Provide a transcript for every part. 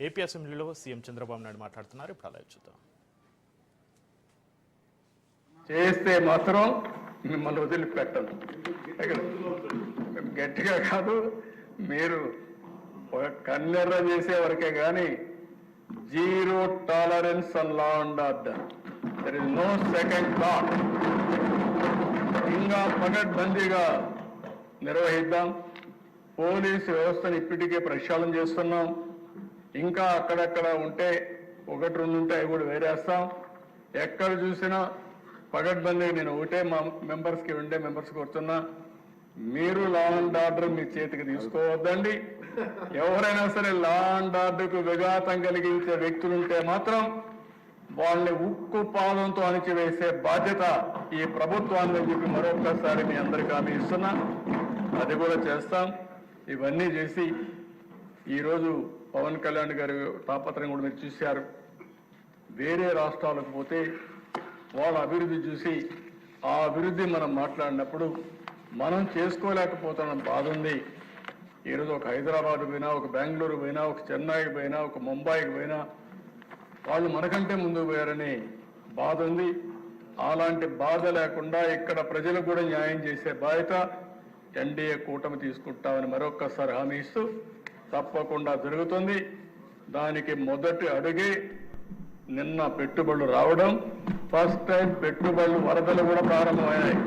AP అసెంబ్లీలో CM Chandrababu Naidu మాట్లాడుతున్నారు. ఇప్పుడు అలా చూద్దాం. చేస్తే మాత్రం మిమ్మల్ని వదిలిపెట్టను. గట్టిగా కాదు మీరు ఒక కన్నెర్ర చేసే వరకే కానీ zero tolerance and law and order. There is no second thought ఇంకా పకడ్బందీగా నిర్వహిద్దాం. పోలీసు వ్యవస్థను ఇప్పటికే ప్రక్షాళన చేస్తున్నాం. ఇంకా అక్కడక్కడ ఉంటే ఒకటి రెండు ఉంటే అవి కూడా వేరేస్తాం. ఎక్కడ చూసినా పగడ్బందీ నేను ఒకటే మా మెంబర్స్కి ఉండే మెంబర్స్ కొడుతున్నా మీరు లా అండ్ ఆర్డర్ మీ చేతికి తీసుకోవద్దండి. ఎవరైనా సరే లా అండ్ ఆర్డర్కు విఘాతం కలిగించే వ్యక్తులుంటే మాత్రం వాళ్ళని ఉక్కు పాదంతో అణిచివేసే బాధ్యత ఈ ప్రభుత్వాన్ని చెప్పి మరొకసారి మీ అందరికీ హామీ ఇస్తున్నా. అది కూడా చేస్తాం. ఇవన్నీ చేసి ఈరోజు పవన్ కళ్యాణ్ గారి తాపత్రయం కూడా మీరు చూశారు. వేరే రాష్ట్రాలకు పోతే వాళ్ళ అభివృద్ధి చూసి ఆ అభివృద్ధి మనం మాట్లాడినప్పుడు మనం చేసుకోలేకపోతున్న బాధ ఉంది. ఈరోజు ఒక హైదరాబాద్ పోయినా ఒక బెంగళూరు పోయినా ఒక చెన్నైకి పోయినా ఒక ముంబాయికి పోయినా వాళ్ళు మనకంటే ముందుకు పోయారని బాధ ఉంది. అలాంటి బాధ లేకుండా ఇక్కడ ప్రజలకు కూడా న్యాయం చేసే బాధ్యత ఎన్డీఏ కూటమి తీసుకుంటామని మరొక్కసారి హామీ ఇస్తూ తప్పకుండా జరుగుతుంది. దానికి మొదటి అడుగే నిన్న పెట్టుబడులు రావడం. ఫస్ట్ టైం పెట్టుబడులు వరదలు కూడా ప్రారంభమైనాయి.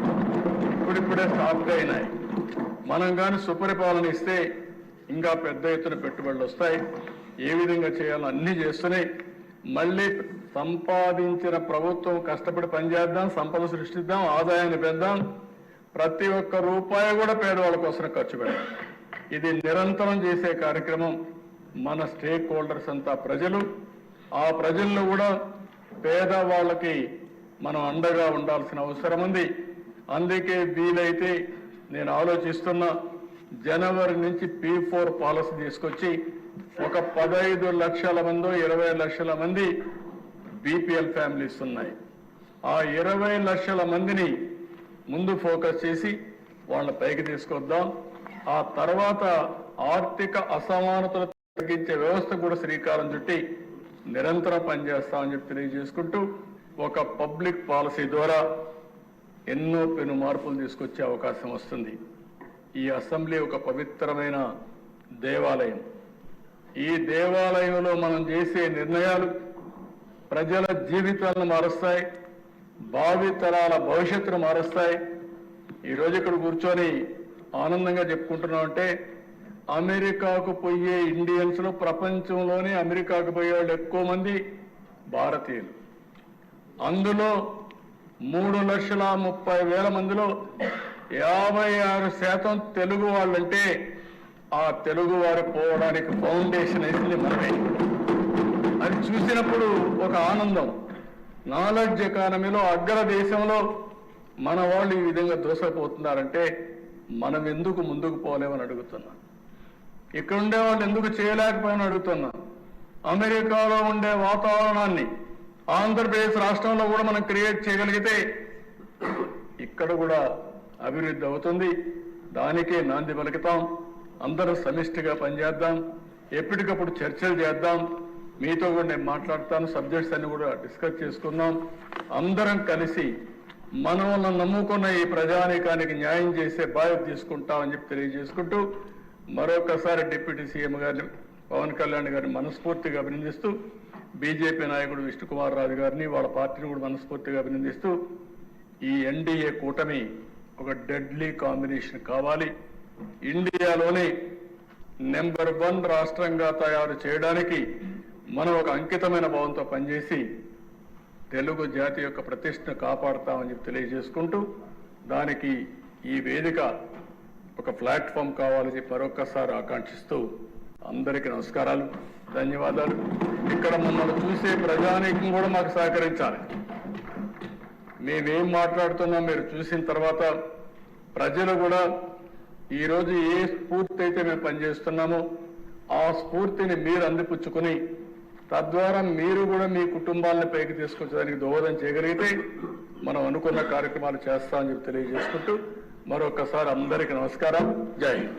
ఇప్పుడిప్పుడే స్టాప్గా అయినాయి. మనం కానీ సుపరిపాలన ఇస్తే ఇంకా పెద్ద ఎత్తున పెట్టుబడులు వస్తాయి. ఏ విధంగా చేయాలో అన్ని చేస్తున్నాయి. మళ్ళీ సంపాదించిన ప్రభుత్వం కష్టపడి పనిచేద్దాం సంపద సృష్టిద్దాం ఆదాయాన్ని పెద్దాం ప్రతి ఒక్క రూపాయి కూడా పేదవాళ్ళ కోసం ఖర్చు పెడదాం ఇది నిరంతరం చేసే కార్యక్రమం మన స్టేక్ హోల్డర్స్ అంతా ప్రజలు. ఆ ప్రజల్లో కూడా పేదవాళ్ళకి మనం అండగా ఉండాల్సిన అవసరం ఉంది. అందుకే వీలైతే నేను ఆలోచిస్తున్నా జనవరి నుంచి పీ ఫోర్ పాలసీ తీసుకొచ్చి ఒక పదహైదు లక్షల మందో ఇరవై లక్షల మంది బీపీఎల్ ఫ్యామిలీస్ ఉన్నాయి. ఆ ఇరవై లక్షల మందిని ముందు ఫోకస్ చేసి వాళ్ళ పైకి తీసుకొద్దాం. ఆ తర్వాత ఆర్థిక అసమానతలు తగ్గించే వ్యవస్థ కూడా శ్రీకారం చుట్టి నిరంతరం పనిచేస్తామని చెప్పి తెలియజేసుకుంటూ ఒక పబ్లిక్ పాలసీ ద్వారా ఎన్నో పెను మార్పులు తీసుకొచ్చే అవకాశం వస్తుంది. ఈ అసెంబ్లీ ఒక పవిత్రమైన దేవాలయం. ఈ దేవాలయంలో మనం చేసే నిర్ణయాలు ప్రజల జీవితాలను మారుస్తాయి భావితరాల భవిష్యత్తును మారుస్తాయి. ఈరోజు ఇక్కడ కూర్చొని ఆనందంగా చెప్పుకుంటున్నాం అంటే అమెరికాకు పోయే ఇండియన్స్లో ప్రపంచంలోనే అమెరికాకు పోయే వాళ్ళు ఎక్కువ మంది భారతీయులు. అందులో మూడు లక్షల ముప్పై వేల మందిలో యాభై ఆరు శాతం తెలుగు వాళ్ళంటే ఆ తెలుగు వారు పోవడానికి ఫౌండేషన్ వేసింది మనమే. అది చూసినప్పుడు ఒక ఆనందం. నాలెడ్జ్ ఎకానమీలో అగ్ర దేశంలో మన వాళ్ళు ఈ విధంగా దూసపోతున్నారంటే మనం ఎందుకు ముందుకు పోలేమని అడుగుతున్నా. ఇక్కడ ఉండే వాళ్ళు ఎందుకు చేయలేకపోయామని అడుగుతున్నా. అమెరికాలో ఉండే వాతావరణాన్ని ఆంధ్రప్రదేశ్ రాష్ట్రంలో కూడా మనం క్రియేట్ చేయగలిగితే ఇక్కడ కూడా అభివృద్ధి అవుతుంది. దానికే నాంది పలుకుతాం. అందరూ సమిష్టిగా పనిచేద్దాం. ఎప్పటికప్పుడు చర్చలు చేద్దాం. మీతో కూడా నేను మాట్లాడతాను. సబ్జెక్ట్స్ అన్ని కూడా డిస్కస్ చేసుకుందాం. అందరం కలిసి మనల్ని నమ్ముకున్న ఈ ప్రజానీకానికి న్యాయం చేసే బాధ్యత తీసుకుంటామని చెప్పి తెలియజేసుకుంటూ మరొకసారి డిప్యూటీ సీఎం గారిని పవన్ కళ్యాణ్ గారిని మనస్ఫూర్తిగా అభినందిస్తూ బీజేపీ నాయకుడు విష్ణుకుమార్ రాజు గారిని వాళ్ళ పార్టీని కూడా మనస్ఫూర్తిగా అభినందిస్తూ ఈ ఎన్డీఏ కూటమి ఒక డెడ్లీ కాంబినేషన్ కావాలి. ఇండియాలోని నెంబర్ వన్ రాష్ట్రంగా తయారు చేయడానికి మనం ఒక అంకితమైన భావంతో పనిచేసి తెలుగు జాతి యొక్క ప్రతిష్టను కాపాడుతామని చెప్పి తెలియజేసుకుంటూ దానికి ఈ వేదిక ఒక ప్లాట్ఫామ్ కావాలని చెప్పి మరొక్కసారి ఆకాంక్షిస్తూ అందరికీ నమస్కారాలు ధన్యవాదాలు. ఇక్కడ మమ్మల్ని చూసే ప్రజానీకం కూడా మాకు సహకరించాలి. మేమేం మాట్లాడుతున్నాం మీరు చూసిన తర్వాత ప్రజలు కూడా ఈరోజు ఏ స్ఫూర్తి అయితే మేము పనిచేస్తున్నామో ఆ స్ఫూర్తిని మీరు అందిపుచ్చుకుని తద్వారా మీరు కూడా మీ కుటుంబాలను పైకి తీసుకొచ్చడానికి దోహదం చేయగలిగితే మనం అనుకున్న కార్యక్రమాలు చేస్తామని చెప్పి తెలియజేసుకుంటూ మరొకసారి అందరికీ నమస్కారం జై హింద్.